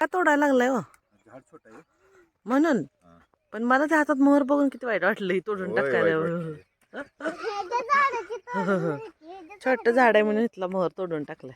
का तोडायला लागलाय हो. झाड छोट आहे. म्हणून. हा. पण मला त्या हातात मोहर बघून किती वाईट वाटलं हे तोडून होय, टाकायला. वाईट छोट झाड आहे म्हणून इथला मोहर तोडून टाकलाय.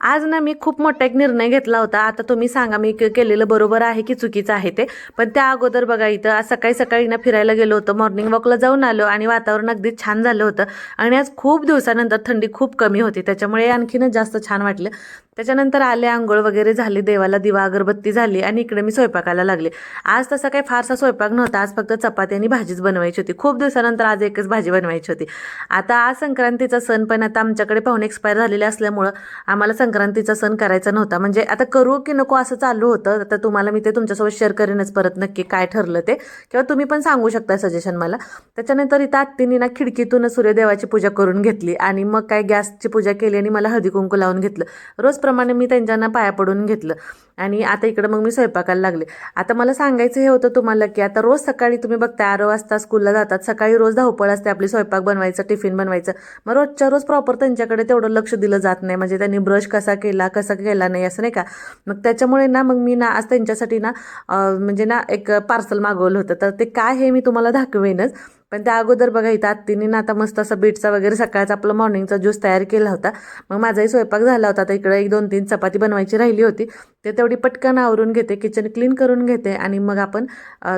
आज ना मी खूप मोठा एक निर्णय घेतला होता. आता तुम्ही सांगा मी केलेलं बरोबर आहे की चुकीचं आहे ते? पण त्या अगोदर बघा इथं आज सकाळी सकाळी ना फिरायला गेलो होतो. मॉर्निंग वॉकला जाऊन आलो आणि वातावरण अगदी छान झालं होतं. आणि आज खूप दिवसानंतर थंडी खूप कमी होती. त्याच्यामुळे आणखीनच जास्त छान वाटलं. त्याच्यानंतर आले आंघोळ वगैरे झाली देवाला दिवा अगरबत्ती झाली आणि इकडे मी स्वयंपाकाला लागले. आज तसा काही फारसा स्वयंपाक नव्हता. आज फक्त चपाती आणि भाजीच बनवायची होती. खूप दिवसानंतर आज एकच भाजी बनवायची होती. आता आज संक्रांतीचा सण पण आता आमच्याकडे पाहुणे एक्सपायर झालेले असल्यामुळं आम्हाला संक्रांतीचा सण करायचा नव्हता. म्हणजे आता करू की नको असं चालू होतं. आता तुम्हाला मी ते तुमच्यासोबत शेअर करेनच परत नक्की काय ठरलं ते. किंवा तुम्ही पण सांगू शकता सजेशन मला. त्याच्यानंतर इथं आत्तीनी ना खिडकीतून सूर्यदेवाची पूजा करून घेतली आणि मग काय गॅसची पूजा केली आणि मला हळदी कुंकू लावून घेतलं. रोजप्रमाणे मी त्यांच्यांना पाया पडून घेतलं. आणि आता इकडं मग मी स्वयंपाकाला लागले. आता मला सांगायचं हे होतं तुम्हाला की आता रोज सकाळी तुम्ही बघता आरो वाजता स्कूलला जातात. सकाळी रोज धावपळ असते आपली स्वयंपाक बनवायचं टिफिन बनवायचं. मग रोजच्या रोज प्रॉपर त्यांच्याकडे तेवढं लक्ष दिलं जात नाही. म्हणजे त्यांनी ब्रश कसा केला कसा केला नाही असं नाही का? मग त्याच्यामुळे ना मग मी ना आज त्यांच्यासाठी ना म्हणजे ना एक पार्सल मागवलं होतं. तर ते काय हे मी तुम्हाला दाखवेनच. पण त्या अगोदर बघा इथं आत्तीने ना आता मस्त असं बीटचा वगैरे सकाळचा आपला मॉर्निंगचा ज्यूस तयार केला होता. मग माझाही स्वयंपाक झाला होता. आता इकडे एक दोन तीन चपाती बनवायची राहिली होती. ते तेवढी पटकन आवरून घेते किचन क्लीन करून घेते आणि मग आपण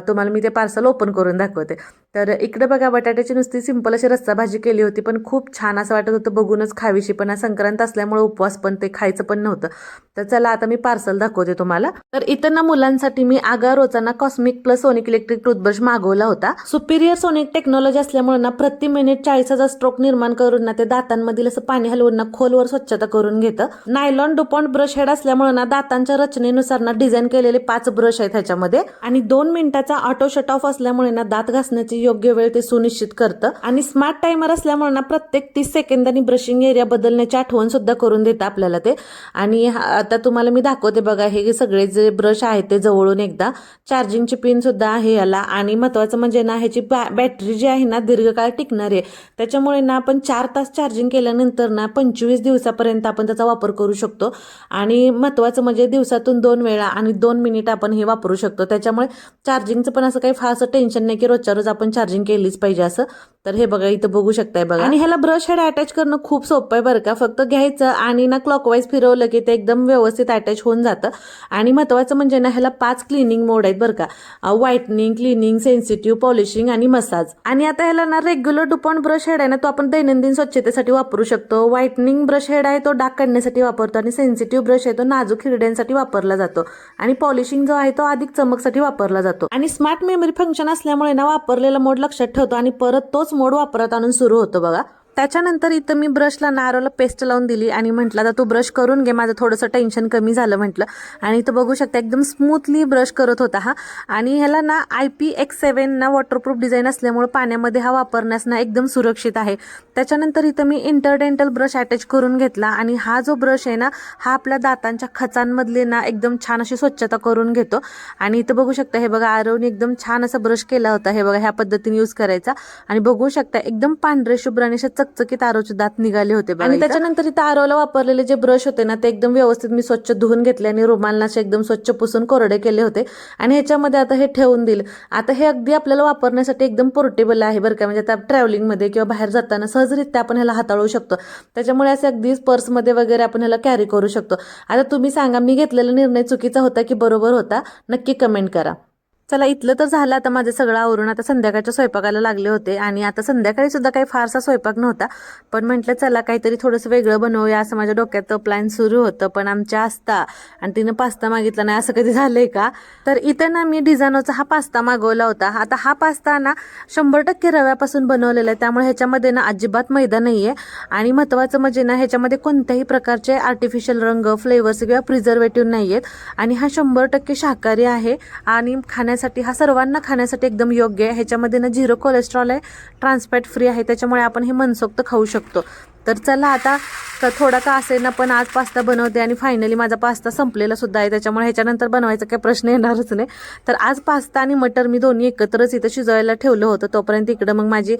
तुम्हाला मी ते पार्सल ओपन करून दाखवते. तर इकडं बघा बटाट्याची नुसती सिंपल अशी रस्सा भाजी केली होती पण खूप छान असं वाटत होतं बघूनच खावीशी. पण संक्रांत असल्यामुळे उपवास पण ते खायचं पण नव्हतं. तर चला आता मी पार्सल दाखवते तुम्हाला. तर इतर ना मुलांसाठी मी आगा रोजांना cosmic plus sonic electric toothbrush मागवला होता. सुपिरियर सोनिक टेक्नॉलॉजी असल्यामुळे ना प्रति मिनिट चाळीस हजार स्ट्रोक निर्माण करून ना ते दातांमधील असं पाणी हलवून ना खोलवर स्वच्छता करून घेतं. नायलॉन डुपॉन्ट ब्रश हेड असल्यामुळे ना दातांच्या रचनेनुसार ना डिझाईन केलेले पाच ब्रश आहेत ह्याच्यामध्ये. आणि दोन मिनिटाचा ऑटो शट ऑफ असल्यामुळे ना दात घासण्याची योग्य वेळ ते सुनिश्चित करतं. आणि स्मार्ट टायमर असल्यामुळे ना प्रत्येक तीस सेकंदांनी ब्रशिंग एरिया बदलण्याची आठवण सुद्धा करून देतं आपल्याला ते. आणि हा- आता तुम्हाला मी दाखवते बघा हे सगळे जे ब्रश आहेत ते जवळून एकदा चार्जिंगची पिन सुद्धा आहे याला. आणि महत्वाचं म्हणजे ना ह्याची बॅ- बॅटरी जी आहे ना दीर्घकाळ टिकणार आहे. त्याच्यामुळे ना आपण चार तास चार्जिंग केल्यानंतर ना पंचवीस दिवसापर्यंत आपण त्याचा वापर करू शकतो. आणि महत्वाचं म्हणजे दिवसातून दोन वेळा आणि दोन मिनिट आपण हे वापरू शकतो. त्याच्यामुळे चार्जिंगचं पण असं काही फारसं टेन्शन नाही की रोजच्या रोज आपण चार्जिंग केलीच पाहिजे असं. तर हे बघा इथं बघू शकताय बघा. आणि ह्याला ब्रश हेड अटॅच करणं खूप सोपं आहे बरं का. फक्त घ्यायचं आणि ना क्लॉकवाईज फिरवलं की ते एकदम व्यवस्थित अटॅच होऊन जातं. आणि महत्वाचं म्हणजे ना ह्याला पाच क्लिनिंग मोड आहेत बरं का. व्हाईटनिंग क्लिनिंग सेन्सिटिव्ह पॉलिशिंग आणि मसाज आणि आता ह्याला ना रेग्युलर डुपॉन ब्रश हेड आहे ना तो आपण दैनंदिन स्वच्छतेसाठी वापरू शकतो. व्हाईटनिंग ब्रश हेड आहे तो डाग काढण्यासाठी वापरतो आणि सेन्सिटिव्ह ब्रश आहे तो नाजूक हिरड्यांसाठी वापरला जातो. आणि पॉलिशिंग जो आहे तो अधिक चमकसाठी वापरला जातो. आणि स्मार्ट मेमरी फंक्शन असल्यामुळे ना वापरलेला मोड लक्षात ठेवतो आणि परत तोच मोड वापरात आणून सुरू होतो बघा. त्याच्यानंतर इथं मी ब्रशला नारोला पेस्ट लावून दिली आणि म्हटलं आता तू ब्रश करून घे माझं थोडंसं टेन्शन कमी झालं म्हटलं. आणि इथं बघू शकता एकदम स्मूथली ब्रश करत होता हा. आणि ह्याला ना आय पी एक्स सेवन ना वॉटरप्रूफ डिझाईन असल्यामुळे पाण्यामध्ये हा वापरण्यास ना एकदम सुरक्षित आहे. त्याच्यानंतर इथं मी इंटरडेंटल ब्रश अटॅच करून घेतला आणि हा जो ब्रश आहे ना हा आपल्या दातांच्या खचांमधले ना एकदम छान अशी स्वच्छता करून घेतो. आणि इथं बघू शकता हे बघा आरवने एकदम छान असा ब्रश केला होता हे बघा ह्या पद्धतीने यूज करायचा. आणि बघू शकता एकदम पांढरे शुभ्र आणि चकचकीत आरोचे दात निघाले होते आणि त्याच्यानंतर इथं आरोला वापरलेले जे ब्रश होते ना ते एकदम व्यवस्थित मी स्वच्छ धुवून घेतले आणि रुमालना असे एकदम स्वच्छ पुसून कोरडे केले होते. आणि ह्याच्यामध्ये आता हे ठेवून दिलं आता हे अगदी आपल्याला वापरण्यासाठी एकदम पोर्टेबल आहे बरं का. म्हणजे आता ट्रॅव्हलिंगमध्ये किंवा बाहेर जाताना सहजरित्या आपण ह्याला हाताळू शकतो. त्याच्यामुळे असे अगदी पर्समध्ये वगैरे आपण ह्याला कॅरी करू शकतो. आता तुम्ही सांगा मी घेतलेला निर्णय चुकीचा होता की बरोबर होता? नक्की कमेंट करा. चला इथलं तर झालं. आता माझं सगळं आवरून आता संध्याकाळच्या स्वयंपाकाला लागले होते. आणि आता संध्याकाळी सुद्धा काही फारसा स्वयंपाक नव्हता. पण म्हटलं चला काहीतरी थोडंसं वेगळं बनवूया. असं माझ्या डोक्यात प्लॅन सुरू होतं. पण आमच्या आस्ता आणि तिनं पास्ता मागितला नाही असं कधी झालंय का? तर इथं ना मी डिझायनोचा हा पास्ता मागवला होता. आता हा पास्ता ना शंभर टक्के रव्यापासून बनवलेला आहे. त्यामुळे ह्याच्यामध्ये ना अजिबात मैदा नाही आहे आणि महत्त्वाचं म्हणजे ना ह्याच्यामध्ये कोणत्याही प्रकारचे आर्टिफिशियल रंग फ्लेवर्स किंवा प्रिझर्वेटिव्ह नाही आहेत आणि हा शंभर टक्के शाकाहारी आहे. आणि खाण्यास खाण्यासाठी हा सर्वांना खाण्यासाठी एकदम योग्य आहे. ह्याच्यामध्ये ना झिरो कोलेस्ट्रॉल आहे ट्रान्सफॅट फ्री आहे. त्याच्यामुळे आपण हे मनसोक्त खाऊ शकतो. तर चला आता क- थोडा का असेना पण आज पास्ता बनवते आणि फायनली माझा पास्ता संपलेला सुद्धा आहे. त्याच्यामुळे ह्याच्यानंतर बनवायचा काही प्रश्न येणारच नाही. तर आज पास्ता आणि मटर मी दोन्ही एकत्रच इथं शिजवायला ठेवलं होतं. तोपर्यंत इकडं मग माझी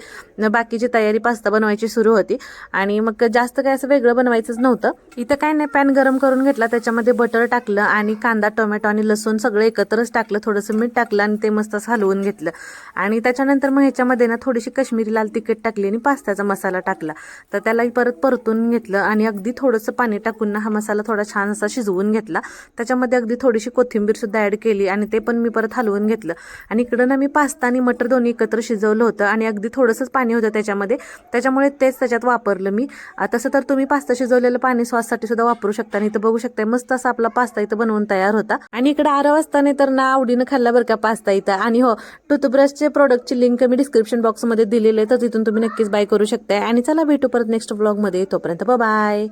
बाकीची तयारी पास्ता बनवायची सुरू होती. आणि मग जास्त काय असं वेगळं बनवायचंच नव्हतं. इथं काय नाही पॅन गरम करून घेतला. त्याच्यामध्ये बटर टाकलं आणि कांदा टोमॅटो आणि लसूण सगळं एकत्रच टाकलं. थोडंसं मीठ टाकलं आणि ते मस्तच हलवून घेतलं. आणि त्याच्यानंतर मग ह्याच्यामध्ये ना थोडीशी कश्मीरी लाल तिखट टाकली आणि पास्त्याचा मसाला टाकला. तर त्याला परत परतून घेतलं आणि अगदी थोडंसं पाणी टाकून ना हा मसाला थोडा छान असा शिजवून घेतला. त्याच्यामध्ये अगदी थोडीशी कोथिंबीर सुद्धा ॲड केली आणि ते पण मी परत हलवून घेतलं. आणि इकडं ना मी पास्ता आणि मटर दोन्ही एकत्र शिजवलं होतं आणि अगदी थोडंसंच पाणी होतं त्याच्यामध्ये. त्याच्यामुळे तेच त्याच्यात वापरलं मी. तसं तर तुम्ही पास्ता शिजवलेलं पाणी सॉससाठी सुद्धा वापरू शकता आणि इथं बघू शकता मस्त असा आपला पास्ता इथं बनवून तयार होता. आणि इकडे आरा वाजताने तर ना आवडीनं खाल्ला बरं का पास्ता इथं. आणि हो टूथब्रशचे प्रोडक्टची लिंक मी डिस्क्रिप्शन बॉक्समध्ये दिलेली आहे तर तिथून तुम्ही नक्कीच बाय करू शकता आणि चला भेटू परत नेक्स्ट ब्लॉगमध्ये तोपर्यंत बाय